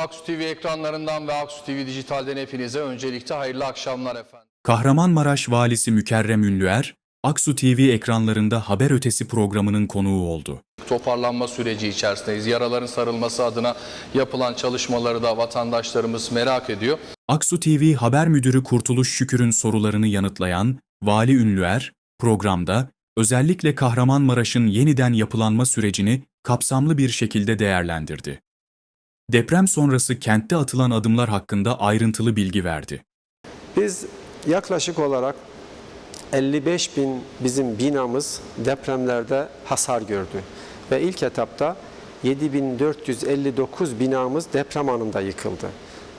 Aksu TV ekranlarından ve Aksu TV Dijital'den hepinize öncelikle hayırlı akşamlar efendim. Kahramanmaraş Valisi Mükerrem Ünlüer, Aksu TV ekranlarında haber ötesi programının konuğu oldu. Toparlanma süreci içerisindeyiz. Yaraların sarılması adına yapılan çalışmaları da vatandaşlarımız merak ediyor. Aksu TV Haber Müdürü Kurtuluş Şükür'ün sorularını yanıtlayan Vali Ünlüer, programda özellikle Kahramanmaraş'ın yeniden yapılanma sürecini kapsamlı bir şekilde değerlendirdi. Deprem sonrası kentte atılan adımlar hakkında ayrıntılı bilgi verdi. Biz yaklaşık olarak 55 bin bizim binamız depremlerde hasar gördü. Ve ilk etapta 7459 binamız deprem anında yıkıldı.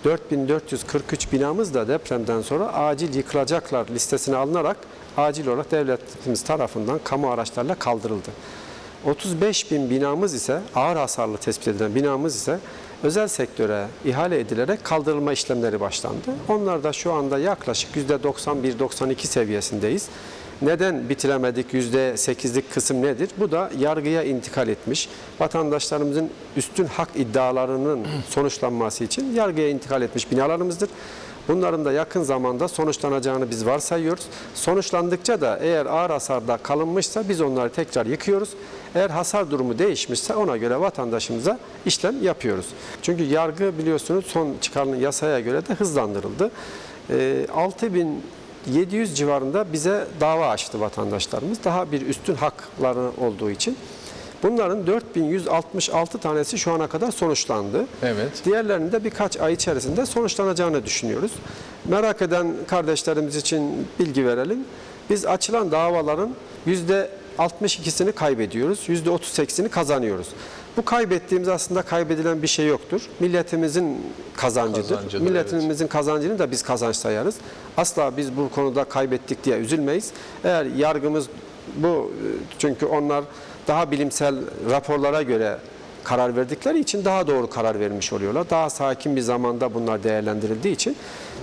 4443 binamız da depremden sonra acil yıkılacaklar listesine alınarak acil olarak devletimiz tarafından kamu araçlarla kaldırıldı. 35 bin binamız ise ağır hasarlı tespit edilen binamız ise özel sektöre ihale edilerek kaldırılma işlemleri başlandı. Onlar da şu anda yaklaşık %91-92 seviyesindeyiz. Neden bitiremedik %8'lik kısım nedir? Bu da yargıya intikal etmiş. Vatandaşlarımızın üstün hak iddialarının sonuçlanması için yargıya intikal etmiş binalarımızdır. Bunların da yakın zamanda sonuçlanacağını biz varsayıyoruz. Sonuçlandıkça da eğer ağır hasarda kalınmışsa biz onları tekrar yıkıyoruz. Eğer hasar durumu değişmişse ona göre vatandaşımıza işlem yapıyoruz. Çünkü yargı biliyorsunuz son çıkarılan yasaya göre de hızlandırıldı. Ee, 6700 civarında bize dava açtı vatandaşlarımız. Daha bir üstün hakları olduğu için. Bunların 4166 tanesi şu ana kadar sonuçlandı. Evet. Diğerlerinin de birkaç ay içerisinde sonuçlanacağını düşünüyoruz. Merak eden kardeşlerimiz için bilgi verelim. Biz açılan davaların %62'sini kaybediyoruz, %38'ini kazanıyoruz. Bu kaybettiğimiz aslında kaybedilen bir şey yoktur. Milletimizin kazancıdır. Kazancıdır, Milletimizin kazancını da biz kazanç sayarız. Asla biz bu konuda kaybettik diye üzülmeyiz. Eğer yargımız bu çünkü onlar daha bilimsel raporlara göre karar verdikleri için daha doğru karar vermiş oluyorlar. Daha sakin bir zamanda bunlar değerlendirildiği için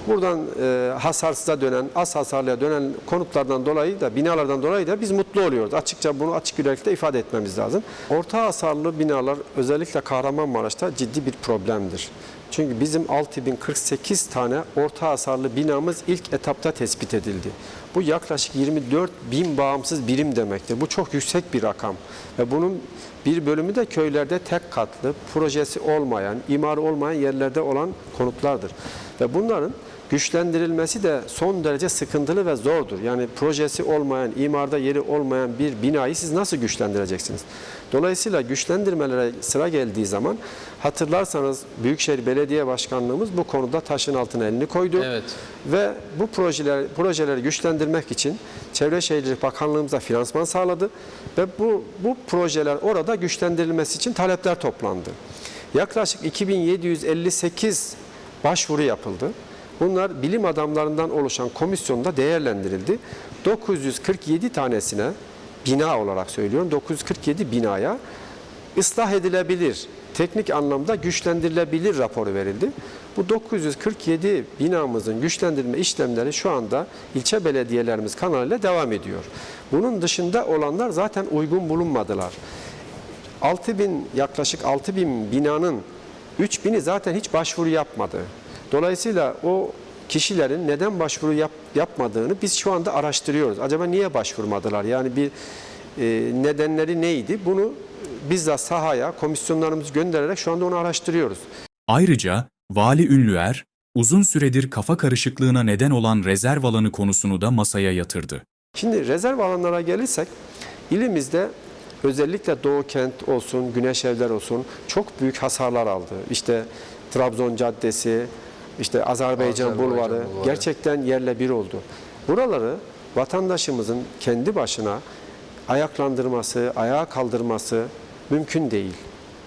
buradan e, hasarsıza dönen, az hasarlıya dönen konutlardan dolayı da binalardan dolayı da biz mutlu oluyoruz. Açıkça bunu açık yüreklilikle ifade etmemiz lazım. Orta hasarlı binalar özellikle Kahramanmaraş'ta ciddi bir problemdir. Çünkü bizim 6048 tane orta hasarlı binamız ilk etapta tespit edildi. Bu yaklaşık 24 bin bağımsız birim demektir. Bu çok yüksek bir rakam. Ve bunun bir bölümü de köylerde tek katlı, projesi olmayan, imarı olmayan yerlerde olan konutlardır. Ve bunların güçlendirilmesi de son derece sıkıntılı ve zordur. Yani projesi olmayan, imarda yeri olmayan bir binayı siz nasıl güçlendireceksiniz? Dolayısıyla güçlendirmelere sıra geldiği zaman hatırlarsanız Büyükşehir Belediye Başkanlığımız bu konuda taşın altına elini koydu. Evet. Ve bu projeler projeleri güçlendirmek için Çevre Şehircilik Bakanlığımıza finansman sağladı ve bu bu projeler orada güçlendirilmesi için talepler toplandı. Yaklaşık 2758 başvuru yapıldı. Bunlar bilim adamlarından oluşan komisyonda değerlendirildi. 947 tanesine bina olarak söylüyorum 947 binaya ıslah edilebilir, teknik anlamda güçlendirilebilir raporu verildi. Bu 947 binamızın güçlendirme işlemleri şu anda ilçe belediyelerimiz kanalıyla devam ediyor. Bunun dışında olanlar zaten uygun bulunmadılar. 6000 yaklaşık 6000 binanın 3000'i zaten hiç başvuru yapmadı. Dolayısıyla o kişilerin neden başvuru yap, yapmadığını biz şu anda araştırıyoruz. Acaba niye başvurmadılar? Yani bir e, nedenleri neydi? Bunu bizzat sahaya komisyonlarımızı göndererek şu anda onu araştırıyoruz. Ayrıca Vali Ünlüer, uzun süredir kafa karışıklığına neden olan rezerv alanı konusunu da masaya yatırdı. Şimdi rezerv alanlara gelirsek ilimizde özellikle Doğu Kent olsun, Güneş Evler olsun çok büyük hasarlar aldı. İşte Trabzon Caddesi, işte Azerbaycan, Azerbaycan Bulvarı Bulvarı. gerçekten yerle bir oldu. Buraları vatandaşımızın kendi başına ayaklandırması, ayağa kaldırması mümkün değil.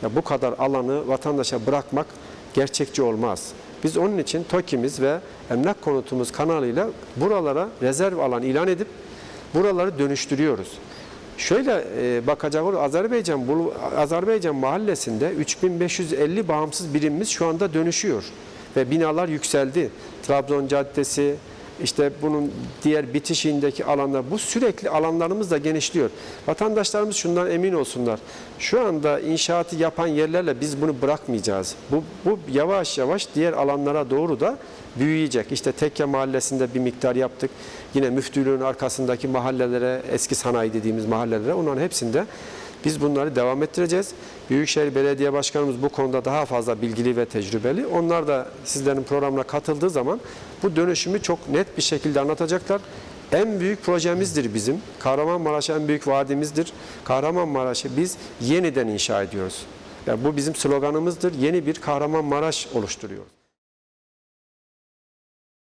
Ya bu kadar alanı vatandaşa bırakmak gerçekçi olmaz. Biz onun için TOKİ'miz ve Emlak Konutumuz kanalıyla buralara rezerv alan ilan edip buraları dönüştürüyoruz. Şöyle e, bakacak olursak Azerbaycan Azerbaycan mahallesinde 3550 bağımsız birimimiz şu anda dönüşüyor ve binalar yükseldi. Trabzon Caddesi, işte bunun diğer bitişiğindeki alanlar bu sürekli alanlarımız da genişliyor. Vatandaşlarımız şundan emin olsunlar. Şu anda inşaatı yapan yerlerle biz bunu bırakmayacağız. Bu, bu yavaş yavaş diğer alanlara doğru da büyüyecek. İşte Tekke Mahallesi'nde bir miktar yaptık. Yine müftülüğün arkasındaki mahallelere, eski sanayi dediğimiz mahallelere onların hepsinde biz bunları devam ettireceğiz. Büyükşehir Belediye Başkanımız bu konuda daha fazla bilgili ve tecrübeli. Onlar da sizlerin programına katıldığı zaman bu dönüşümü çok net bir şekilde anlatacaklar. En büyük projemizdir bizim. Kahramanmaraş en büyük vaadimizdir. Kahramanmaraş'ı biz yeniden inşa ediyoruz. Yani bu bizim sloganımızdır. Yeni bir Kahramanmaraş oluşturuyoruz.